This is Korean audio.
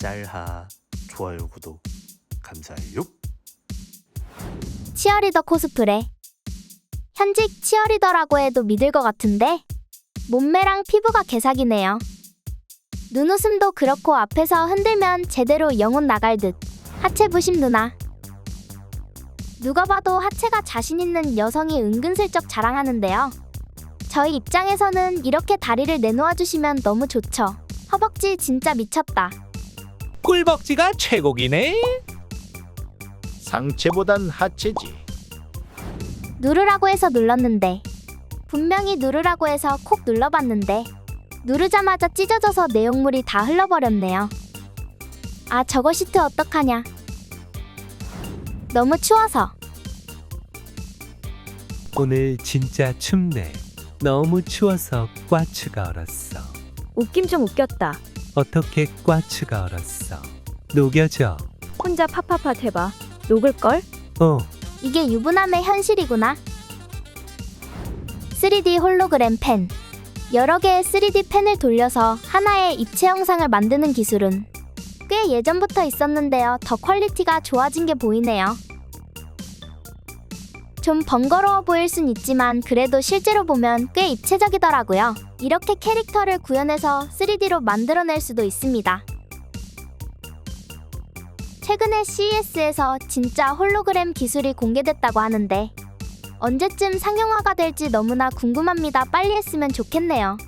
짤하 좋아요 구독 감사해요. 치어리더 코스프레. 현직 치어리더라고 해도 믿을 것 같은데 몸매랑 피부가 개사기네요. 눈웃음도 그렇고 앞에서 흔들면 제대로 영혼 나갈 듯. 하체 부심 누나. 누가 봐도 하체가 자신 있는 여성이 은근슬쩍 자랑하는데요. 저희 입장에서는 이렇게 다리를 내놓아 주시면 너무 좋죠. 허벅지 진짜 미쳤다. 꿀벅지가 최고기네. 상체보단 하체지. 누르라고 해서 눌렀는데 분명히 누르라고 해서 콕 눌러봤는데 누르자마자 찢어져서 내용물이 다 흘러버렸네요. 아 저거 시트 어떡하냐. 너무 추워서 오늘 진짜 춥네. 너무 추워서 꽈추가 얼었어. 웃김 좀 웃겼다. 어떻게 꽈추가 얼었어? 녹여줘. 혼자 파파파 해봐. 녹을걸? 어, 이게 유부남의 현실이구나. 3D 홀로그램 펜. 여러 개의 3D 펜을 돌려서 하나의 입체 영상을 만드는 기술은 꽤 예전부터 있었는데요. 더 퀄리티가 좋아진 게 보이네요. 좀 번거로워 보일 순 있지만 그래도 실제로 보면 꽤 입체적이더라고요. 이렇게 캐릭터를 구현해서 3D로 만들어낼 수도 있습니다. 최근에 CES에서 진짜 홀로그램 기술이 공개됐다고 하는데 언제쯤 상용화가 될지 너무나 궁금합니다. 빨리 했으면 좋겠네요.